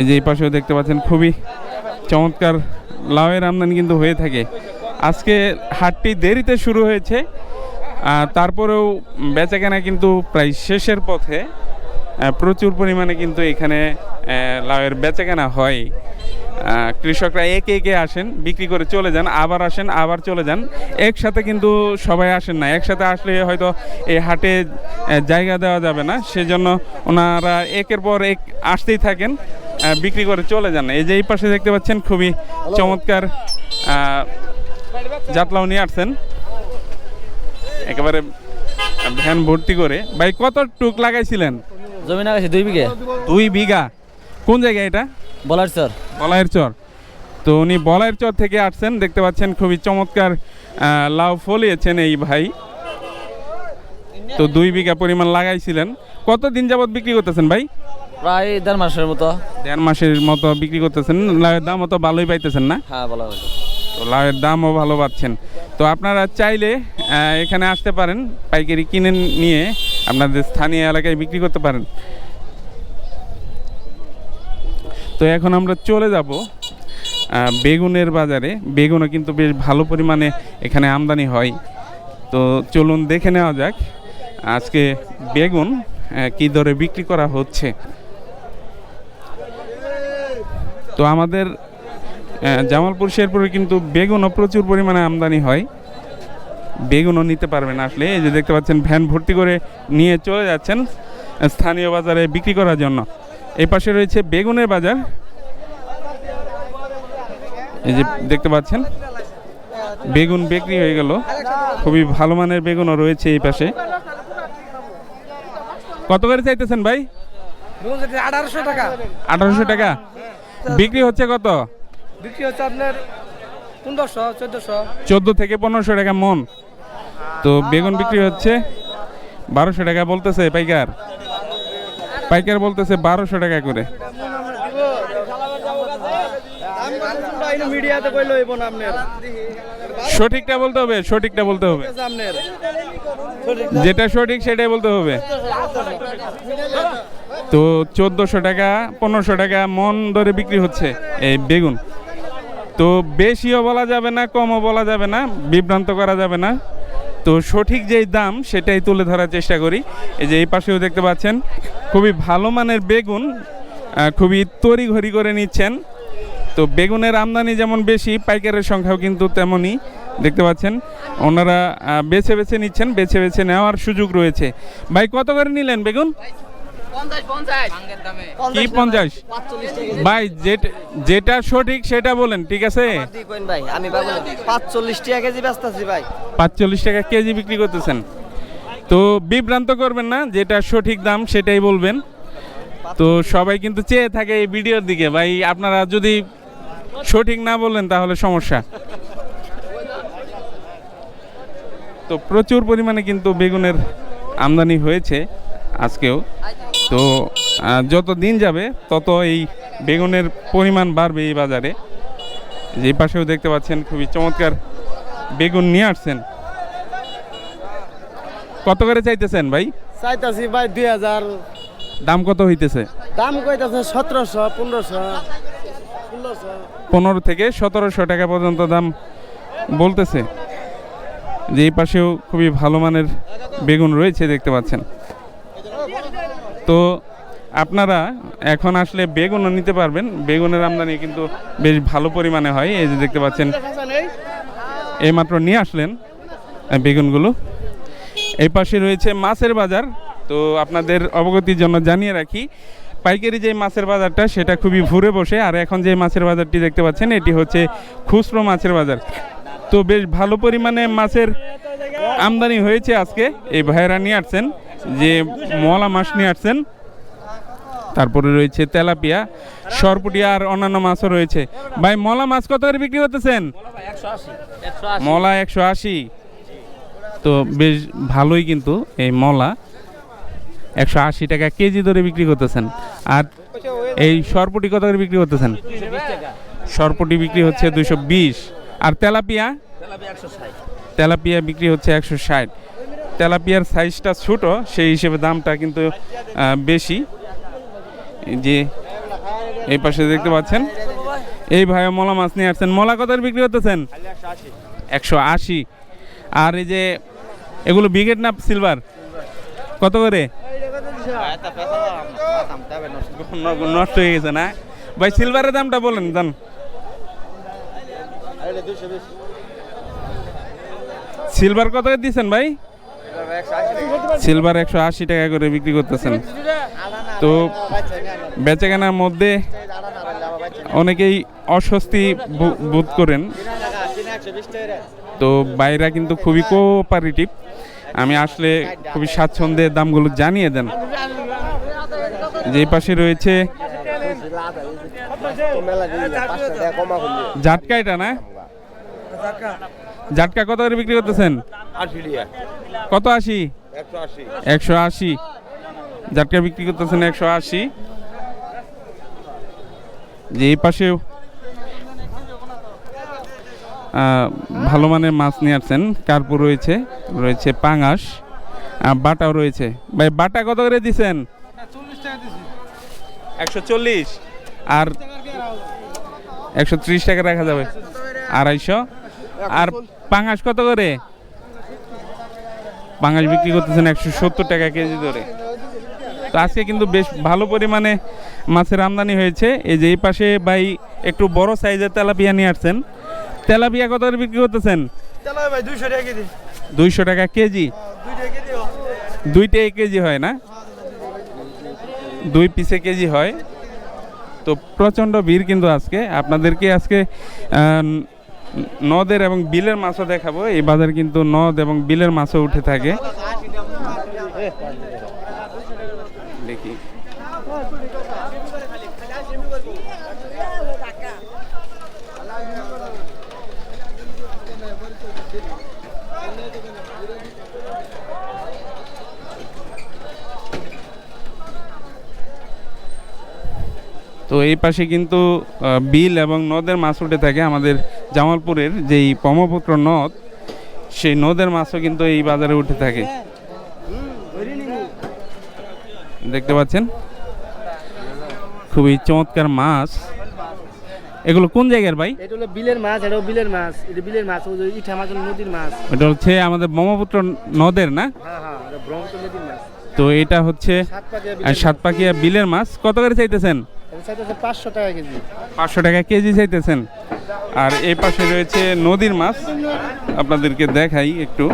এই যে এই পাশেও দেখতে পাচ্ছেন, খুবই চমৎকার লাউয়ের আমদানি কিন্তু হয়ে থাকে। আজকে হাটটি দেরিতে শুরু হয়েছে তারপরেও বেচাকেনা কিন্তু প্রায় শেষের পথে প্রচুর পরিমাণে কিন্তু এখানে লাউয়ের বেচাকেনা হয়। কৃষকরা একে একে আসেন, বিক্রি করে চলে যান, আবার আসেন, আবার চলে যান। একসাথে কিন্তু সবাই আসেন না, একসাথে আসলে হয়তো এই হাটে জায়গা দেওয়া যাবে না। সেজন্য ওনারা একের পর এক আসতেই থাকেন। বিক্রি করে চলে যান। এই যে এই পাশে দেখতে পাচ্ছেন খুবই চমৎকার জাতলাও নিয়ে আসছেন। একেবারে ভ্যান ভর্তি করে। ভাই কত টুক লাগাইছিলেন? জমি না গেছে দুই বিঘে। দুই বিঘা। কোন জায়গায় এটা? বলার চর। বলায়ের চর। তো উনি বলায়ের চর থেকে আসছেন। দেখতে পাচ্ছেন খুবই চমৎকার লাউ ফলিয়েছেন এই ভাই। তো দুই বিঘা পরিমাণ লাগাইছিলেন। কত দিন যাবত বিক্রি করতেছেন ভাই? প্রায় দেড় মাসের মতো। দেড় মাসের মতো বিক্রি করতেছেন লাউয়ের দামও তো ভালোই পাইতেছেন না? হ্যাঁ হয়েছে তো লাউয়ের দামও ভালো পাচ্ছেন। তো আপনারা চাইলে এখানে আসতে পারেন পাইকারি কিনে নিয়ে আপনাদের স্থানীয় এলাকায় বিক্রি করতে পারেন। তো এখন আমরা চলে যাব বেগুনের বাজারে। বেগুনও কিন্তু বেশ ভালো পরিমাণে এখানে আমদানি হয়। তো চলুন দেখে নেওয়া যাক আজকে বেগুন কী দরে বিক্রি করা হচ্ছে। তো আমাদের জামালপুর শেরপুরে কিন্তু বেগুনও প্রচুর পরিমাণে আমদানি হয়। বেগুনও নিতে পারবেন আসলে। এই যে দেখতে পাচ্ছেন ভ্যান ভর্তি করে নিয়ে চলে যাচ্ছেন স্থানীয় বাজারে বিক্রি করার জন্য। এই পাশে রয়েছে বেগুনের বাজার। এই যে দেখতে পাচ্ছেন বেগুন বিক্রি হয়ে গেল। খুবই ভালো মানের বেগুনও রয়েছে এই পাশে। কত করে চাইতেছেন ভাই? আঠারোশো টাকা। আঠারোশো টাকা? বিক্রি হচ্ছে কত? বিক্রি হচ্ছে আপনার পনেরোশো চোদ্দশো। চোদ্দ থেকে পনেরোশো টাকা মন। তো বেগুন বিক্রি হচ্ছে বারোশো টাকা বলতেছে পাইকার। পাইকার বলতেছে বারোশো টাকা করে। সঠিকটা বলতে হবে সঠিকটা বলতে হবে। যেটা সঠিক সেটাই বলতে হবে। তো চোদ্দোশো টাকা, পনেরোশো টাকা মন ধরে বিক্রি হচ্ছে এই বেগুন। তো বেশিও বলা যাবে না, কমও বলা যাবে না, বিভ্রান্ত করা যাবে না। তো সঠিক যেই দাম, সেটাই তুলে ধরার চেষ্টা করি। এই যে এই পাশেও দেখতে পাচ্ছেন, খুবই ভালো মানের বেগুন খুবই তড়িঘড়ি করে নিচ্ছেন। তো বেগুনের আমদানি যেমন বেশি, পাইকারের সংখ্যাও কিন্তু তেমনই, দেখতে পাচ্ছেন। ওনারা বেছে বেছে নিচ্ছেন, বেছে বেছে নেওয়ার সুযোগ রয়েছে। ভাই, কত করে নিলেন বেগুন? কি পঞ্চাশ? ভাই যেটা যেটা সঠিক সেটা বলেন ঠিক আছে? ভাই আমি পাঁচচল্লিশ টাকা কেজি ব্যস্ত ভাই। পাঁচচল্লিশ টাকা কেজি বিক্রি করতেছেন। তো বিভ্রান্ত করবেন না যেটা সঠিক দাম সেটাই বলবেন। তো সবাই কিন্তু চেয়ে থাকে এই ভিডিওর দিকে। ভাই আপনারা যদি সঠিক না বললেন তাহলে সমস্যা। তো প্রচুর পরিমাণে কিন্তু বেগুনের আমদানি হয়েছে আজকেও। তো যত দিন যাবে তত এই বেগুনের পরিমাণ বাড়বে এই বাজারে। যে পাশেও দেখতে পাচ্ছেন খুবই চমৎকার বেগুন নিয়ে আসছেন। কত করে চাইতেছেন ভাই? চাইতাছি ভাই দুই হাজার। দাম কত হইতেছে? দাম কইতাছে সতেরোশো পনেরোশো পনেরো থেকে সতেরোশো টাকা পর্যন্ত দাম বলতেছে। যে এই পাশেও খুবই ভালো মানের বেগুন রয়েছে দেখতে পাচ্ছেন। তো আপনারা এখন আসলে বেগুনও নিতে পারবেন। বেগুনের আমদানি কিন্তু বেশ ভালো পরিমাণে হয়। এই যে দেখতে পাচ্ছেন এইমাত্র নিয়ে আসলেন বেগুনগুলো। এই পাশে রয়েছে মাছের বাজার। তো আপনাদের অবগতির জন্য জানিয়ে রাখি, পাইকারি যে মাছের বাজারটা, সেটা খুবই ভুরে বসে। আর এখন যে মাছের বাজারটি দেখতে পাচ্ছেন, এটি হচ্ছে খুচরো মাছের বাজার। তো বেশ ভালো পরিমাণে মাছের আমদানি হয়েছে আজকে। এই ভাইয়েরা নিয়ে আসছেন। যে মলা মাছ নিয়ে আসছেন, তারপরে রয়েছে তেলাপিয়া সরপুটিয়া আর অন্যান্য মাছও রয়েছে। ভাই, মলা মাছ কত করে বিক্রি করতেছেন? মলা একশো আশি। তো বেশ ভালোই কিন্তু এই মলা। একশো আশি টাকা কেজি ধরে বিক্রি করতেছেন। আর এই সরপুটি কত করে বিক্রি করতেছেন? সরপুটি বিক্রি হচ্ছে দুশো বিশ। আর তেলাপিয়া? তেলাপিয়া বিক্রি হচ্ছে একশো ষাট। তেলাপিয়ার সাইজটা ছোট, সেই হিসেবে দামটা কিন্তু বেশি। যে, এই পাশে দেখতে পাচ্ছেন। এই ভাই মলা মাছ নিয়ে আসছেন। মলা কত বিক্রি করতেছেন? একশো আশি। আর এই যে, এগুলো বিগেট না সিলভার? কত করে? নষ্ট হয়ে গেছে না? ভাই, সিলভারের দামটা বলেন দাম সিলভার কত করে দিচ্ছেন, ভাই? সিলভার একশো আশি টাকা করে বিক্রি করতেছেন। তো বেচাকেনার মধ্যে অনেকেই অস্বস্তি বোধ করেন। তো বাইরা কিন্তু খুবই কোঅপারেটিভ আমি আসলে খুবই স্বাচ্ছন্দ্যে দামগুলো জানিয়ে দেন। যে পাশে রয়েছে জাটকা এটা না জাটকা কত করে বিক্রি করতেছেন? কত আশি? একশো আশি। জাটকা বিক্রি করতেছেন একশো আশি। যে এই পাশেও ভালো মানের মাছ নিয়ে আসছেন। কার্পু রয়েছে রয়েছে পাঙাশ আর বাটাও রয়েছে। ভাই বাটা কত করে দিছেন? একশো চল্লিশ। আর একশো ত্রিশ টাকা রাখা যাবে। আড়াইশো। আর পাঙাশ কত করে? পাঙাশ বিক্রি করতেছেন একশো সত্তর টাকা কেজি ধরে। তো আজকে কিন্তু বেশ ভালো পরিমাণে মাছের আমদানি হয়েছে। এই যে এই পাশে ভাই একটু বড় সাইজের তেলাপিয়া নিয়ে আসছেন। তেলাপিয়া কত করে বিক্রি করতেছেন? দুইশো টাকা কেজি। দুইশো টাকা কেজি? হয় না? দুই পিসে কেজি হয়। তো প্রচণ্ড ভিড় কিন্তু আজকে। আপনাদেরকে আজকে নদের এবং বিলের মাছও দেখাবো। এই বাজারে কিন্তু নদ এবং বিলের মাছও উঠে থাকে। দেখি। তো এই পাশে কিন্তু বিল এবং নদের মাছ উঠে থাকে আমাদের জামালপুরের যেই ব্রহ্মপুত্র নদ সেই নদের মাছও কিন্তু এই বাজারে উঠে থাকে। দেখতে পাচ্ছেন? খুবই চমৎকার মাছ। এগুলো কোন জায়গার ভাই? এটা হলো বিলের মাছ এটাও বিলের মাছ। এটা বিলের মাছ ওই ইঠা মাছ নদীর মাছ। এটা হচ্ছে আমাদের ব্রহ্মপুত্র নদের না? হ্যাঁ হ্যাঁ এটা ব্রহ্মপুত্র নদীর মাছ। তো এটা হচ্ছে সাত পাকে সাতপাকিয়া বিলের মাছ। কত করে চাইতেছেন? চাইতেছে পাঁচশো টাকা কেজি। পাঁচশো টাকা কেজি চাইতেছেন। আর এই পাশে রয়েছে নদীর মাছ। আপনাদেরকে দেখাই একটু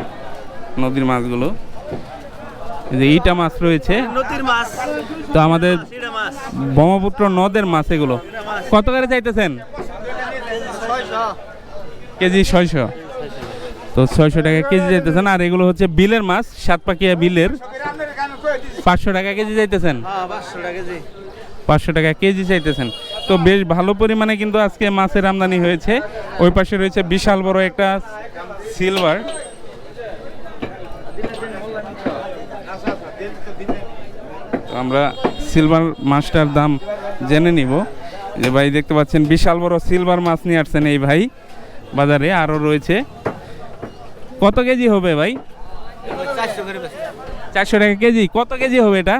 নদীর মাছগুলো। যে ইটা মাছ রয়েছে। তো আমাদের ব্রহ্মপুত্র নদের মাছ এগুলো। কত করে চাইতেছেন? কেজি ছয়শো। তো ছয়শো টাকা কেজি চাইতেছেন। আর এগুলো হচ্ছে বিলের মাছ সাতপাকিয়া বিলের। পাঁচশো টাকা কেজি চাইতেছেন? হ্যাঁ পাঁচশো টাকা কেজি চাইতেছেন। তো বেশ ভালো পরিমাণে কিন্তু আজকে মাছের আমদানি হয়েছে। ওই পাশে রয়েছে বিশাল বড় একটা সিলভার আমরা সিলভার মাছটার দাম জেনে নিব। যে ভাই দেখতে পাচ্ছেন বিশাল বড় সিলভার মাছ নিয়ে আসছেন এই ভাই বাজারে। আরও রয়েছে। কত কেজি হবে ভাই? চারশো টাকা কেজি। কত কেজি হবে এটা?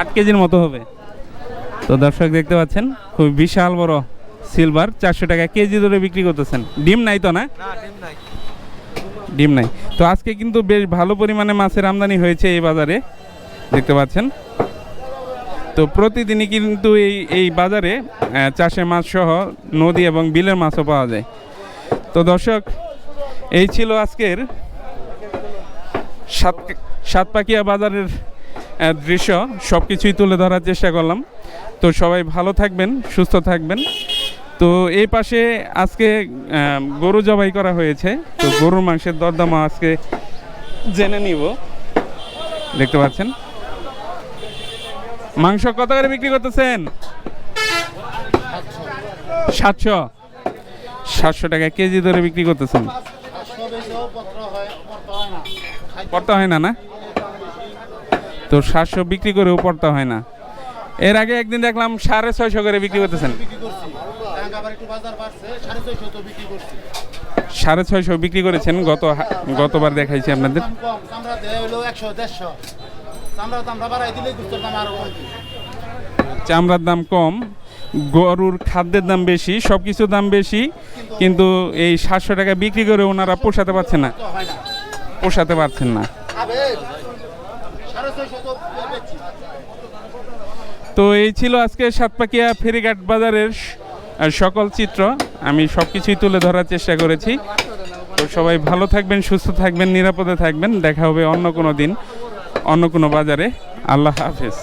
আট কেজির মতো হবে। তো দর্শক দেখতে পাচ্ছেন খুব বিশাল বড় সিলভার চারশো টাকা কেজি ধরে বিক্রি করতেছেন। ডিম নাই তো না? ডিম নাই। তো আজকে কিন্তু বেশ ভালো পরিমাণে মাছের আমদানি হয়েছে এই বাজারে দেখতে পাচ্ছেন। তো প্রতিদিনই কিন্তু এই এই বাজারে চাষের মাছ সহ নদী এবং বিলের মাছও পাওয়া যায়। তো দর্শক এই ছিল আজকের সাত সাতপাকিয়া বাজারের দৃশ্য সব কিছুই তুলে ধরার চেষ্টা করলাম। তো সবাই ভালো থাকবেন সুস্থ থাকবেন। তো এই পাশে আজকে গরু জবাই করা হয়েছে। তো গরুর মাংসের দরদাম আজকে জেনে নিব। দেখতে পাচ্ছেন? মাংস কত করে বিক্রি করতেছেন? সাতশো। সাতশো টাকা কেজি ধরে বিক্রি করতেছেন। পড়তে হয় না না? তো সাতশো বিক্রি করেও পড়তে হয় না। এর আগে একদিন দেখলাম সাড়ে ছয়শো করে বিক্রি করতেছেন। সাড়ে ছয়শো বিক্রি করেছেন, গত গতবার দেখাইছি আপনাদের। চামড়ার দাম কম, গরুর খাদ্যের দাম বেশি সব কিছুর দাম বেশি, কিন্তু এই সাতশো টাকা বিক্রি করে ওনারা পোষাতে পারছেন না। পোষাতে পারছেন না। তো এই ছিল আজকে সাতপাকিয়া ফেরিঘাট বাজারের সকল চিত্র। আমি সব কিছুই তুলে ধরার চেষ্টা করেছি। তো সবাই ভালো থাকবেন, সুস্থ থাকবেন, নিরাপদে থাকবেন। দেখা হবে অন্য কোনো দিন, অন্য কোনো বাজারে। আল্লাহ হাফেজ।